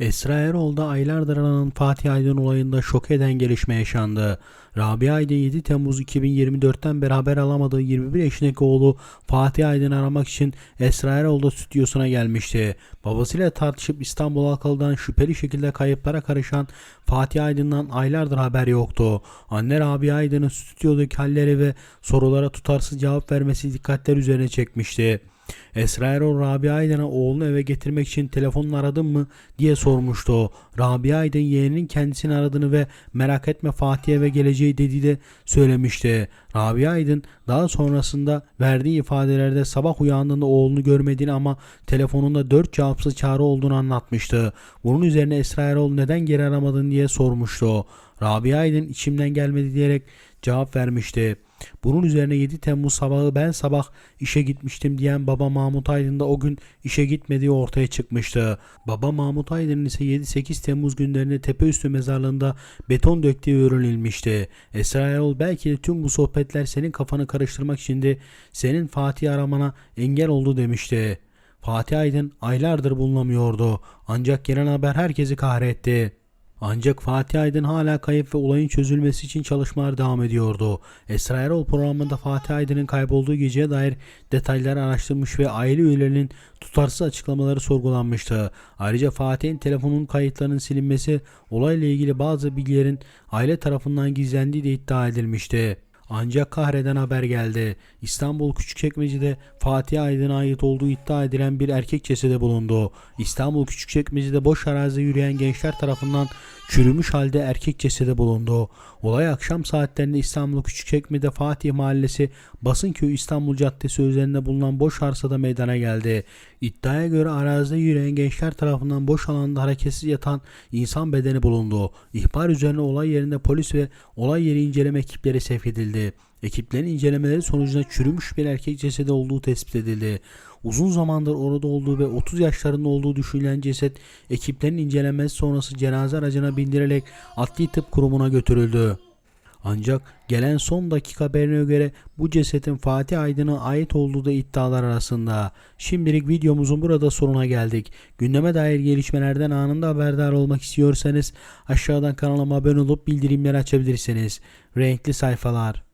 Esra Erol'da aylardır aranan Fatih Aydın olayında şok eden gelişme yaşandı. Rabia Aydın 7 Temmuz 2024'ten beri haber alamadığı 21 yaşındaki oğlu Fatih Aydın'ı aramak için Esra Erol'da stüdyosuna gelmişti. Babasıyla tartışıp İstanbul Halkalı'dan şüpheli şekilde kayıplara karışan Fatih Aydın'dan aylardır haber yoktu. Anne Rabia Aydın'ın stüdyodaki halleri ve sorulara tutarsız cevap vermesi dikkatler üzerine çekmişti. Esra Erol Rabia Aydın'a oğlunu eve getirmek için telefonla aradın mı diye sormuştu. Rabia Aydın yeğeninin kendisini aradığını ve merak etme Fatih eve geleceği dediği de söylemişti. Rabia Aydın daha sonrasında verdiği ifadelerde sabah uyandığında oğlunu görmediğini ama telefonunda dört cevapsız çağrı olduğunu anlatmıştı. Bunun üzerine Esra Erol neden geri aramadın diye sormuştu. Rabia Aydın içimden gelmedi diyerek cevap vermişti. Bunun üzerine 7 Temmuz sabahı ben sabah işe gitmiştim diyen baba Mahmut Aydın da o gün işe gitmediği ortaya çıkmıştı. Baba Mahmut Aydın'ın ise 7-8 Temmuz günlerinde Tepeüstü mezarlığında beton döktüğü öğrenilmişti. Esra Erol belki de tüm bu sohbetler senin kafanı karıştırmak içindi. Senin Fatih aramana engel oldu demişti. Fatih Aydın aylardır bulunamıyordu. Ancak gelen haber herkesi kahretti. Ancak Fatih Aydın hala kayıp ve olayın çözülmesi için çalışmalar devam ediyordu. Esra Erol programında Fatih Aydın'ın kaybolduğu geceye dair detayları araştırmış ve aile üyelerinin tutarsız açıklamaları sorgulanmıştı. Ayrıca Fatih'in telefonun kayıtlarının silinmesi olayla ilgili bazı bilgilerin aile tarafından gizlendiği de iddia edilmişti. Ancak kahreden haber geldi. İstanbul Küçükçekmece'de Fatih Aydın'a ait olduğu iddia edilen bir erkek cesedi bulundu. İstanbul Küçükçekmece'de boş arazide yürüyen gençler tarafından çürümüş halde erkek cesedi bulundu. Olay akşam saatlerinde İstanbul Küçükçekmece'de Fatih Mahallesi Basınköy İstanbul Caddesi üzerinde bulunan boş arsada meydana geldi. İddiaya göre arazide yürüyen gençler tarafından boş alanda hareketsiz yatan insan bedeni bulundu. İhbar üzerine olay yerinde polis ve olay yeri inceleme ekipleri sevk edildi. Ekiplerin incelemeleri sonucunda çürümüş bir erkek cesedi olduğu tespit edildi. Uzun zamandır orada olduğu ve 30 yaşlarında olduğu düşünülen ceset ekiplerin incelemesi sonrası cenaze aracına bindirerek adli tıp kurumuna götürüldü. Ancak gelen son dakika haberine göre bu cesetin Fatih Aydın'a ait olduğu da iddialar arasında. Şimdilik videomuzun burada sonuna geldik. Gündeme dair gelişmelerden anında haberdar olmak istiyorsanız aşağıdan kanalıma abone olup bildirimleri açabilirsiniz. Renkli sayfalar.